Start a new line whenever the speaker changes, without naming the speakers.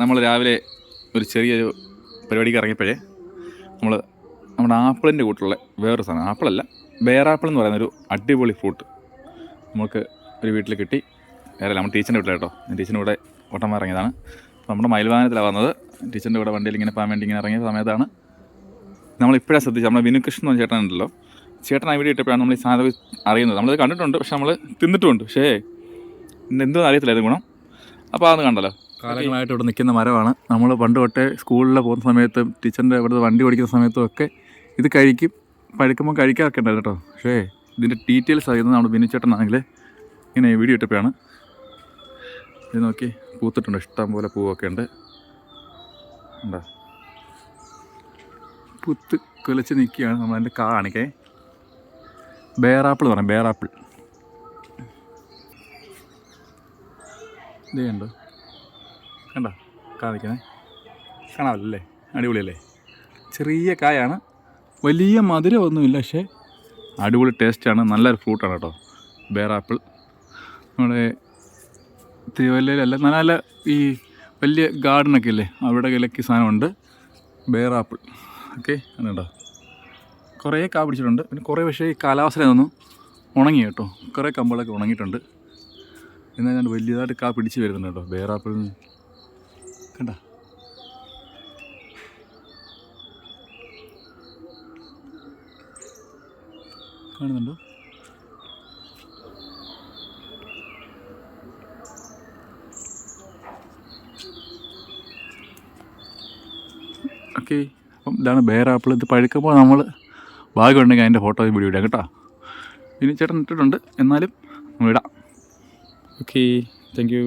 നമ്മൾ രാവിലെ ഒരു ചെറിയൊരു പരിപാടിക്ക് ഇറങ്ങിയപ്പോഴേ നമ്മൾ നമ്മുടെ ആപ്പിളിന്റെ കൂട്ടുള്ള വേറൊരു സാധനം. ആപ്പിളല്ല ബേറാപ്പിൾ എന്ന് പറയുന്ന ഒരു അടിപൊളി ഫ്രൂട്ട് നമുക്ക് ഒരു വീട്ടിൽ കിട്ടി. വേറെ നമ്മൾ ടീച്ചറിന്റെ വീട്ടിൽ കേട്ടോ. ഞാൻ ടീച്ചറിന്റെ കൂടെ ഓട്ടം ഇറങ്ങിയതാണ്. അപ്പോൾ നമ്മുടെ മയിൽവാഹനത്തിലാണ് വന്നത്. ടീച്ചറിന്റെ കൂടെ വണ്ടിയിൽ ഇങ്ങനെ പോകാൻ വേണ്ടി ഇങ്ങനെ ഇറങ്ങിയ സമയത്താണ്. നമ്മളിപ്പോഴാണ് ശ്രദ്ധിച്ചത് നമ്മുടെ വിനുകൃഷ്ണൻ പറഞ്ഞ ചേട്ടനുണ്ടല്ലോ ചേട്ടൻ ആ വീഡിയോ ഇട്ടപ്പോഴാണ് നമ്മൾ ഈ സാധനം അറിയുന്നത്. നമ്മളിത് കണ്ടിട്ടുണ്ട് പക്ഷെ നമ്മൾ തിന്നിട്ടുമുണ്ട്. പക്ഷേ എന്തോ അറിയത്തില്ല ഇത് ഗുണം. അപ്പോൾ അതൊന്ന് കണ്ടല്ലോ. കാലങ്ങളായിട്ട് ഇവിടെ നിൽക്കുന്ന മരമാണ്. നമ്മൾ പണ്ട് തൊട്ടേ സ്കൂളിൽ പോകുന്ന സമയത്തും ടീച്ചറിന്റെ ഇവിടുത്തെ വണ്ടി ഓടിക്കുന്ന സമയത്തും ഒക്കെ ഇത് കഴിക്കും. പഴുക്കുമ്പോൾ കഴിക്കാറൊക്കെ ഉണ്ടായിരുന്നു കേട്ടോ. പക്ഷേ ഇതിന്റെ ഡീറ്റെയിൽസ് അറിയുന്നത് നമ്മുടെ ബിനുച്ചേട്ടനാണെങ്കിൽ ഇങ്ങനെ വീഡിയോ ഇട്ടപ്പോഴാണ്. ഇത് നോക്കി പൂത്തിട്ടുണ്ട്. ഇഷ്ടം പോലെ പൂവൊക്കെ ഉണ്ട്. ഉണ്ടോ പുത്ത് കുലച്ച് നിൽക്കുകയാണ്. നമ്മളതിന്റെ കാണിക്കേ. ബേറാപ്പിൾ പറയാം. ബേറാപ്പിൾ. ഇതേ കണ്ടോ കണ്ടോ? കാണിക്കണേ കാണാമല്ലേ അടിപൊളിയല്ലേ? ചെറിയ കായാണ്. വലിയ മധുരമൊന്നുമില്ല പക്ഷേ അടിപൊളി ടേസ്റ്റാണ്. നല്ലൊരു ഫ്രൂട്ടാണ് കേട്ടോ. ബേർ ആപ്പിൾ നമ്മുടെ തിരുവല്ലയിലല്ല നല്ല നല്ല ഈ വലിയ ഗാർഡനൊക്കെ ഇല്ലേ? അവിടെ ഇലക്കി സാധനമുണ്ട്. ബേർ ആപ്പിൾ ഓക്കെ അതുണ്ടോ കുറേ കാ പിടിച്ചിട്ടുണ്ട്. പിന്നെ കുറേ പക്ഷേ ഈ കാലാവസ്ഥ നിന്നും ഉണങ്ങി കേട്ടോ. കുറേ കമ്പളൊക്കെ ഉണങ്ങിയിട്ടുണ്ട്. എന്നാൽ ഞാൻ വലിയതായിട്ട് കാ പിടിച്ച് വരുന്നുണ്ട് കേട്ടോ. ബേറാപ്പിൾ കണ്ട. കാണുന്നുണ്ടോ? ഓക്കെ അപ്പം ഇതാണ് ബെയർ ആപ്പിൾ. ഇത് പഴുക്കുമ്പോൾ നമ്മൾ ഭാഗ്യമുണ്ടെങ്കിൽ അതിന്റെ ഫോട്ടോ വീഡിയോ ഇടാം കേട്ടോ. ഇനി ചേട്ടൻ ഇട്ടിട്ടുണ്ട്. എന്നാലും നമ്മൾ ഇടാം ഓക്കെ താങ്ക് യു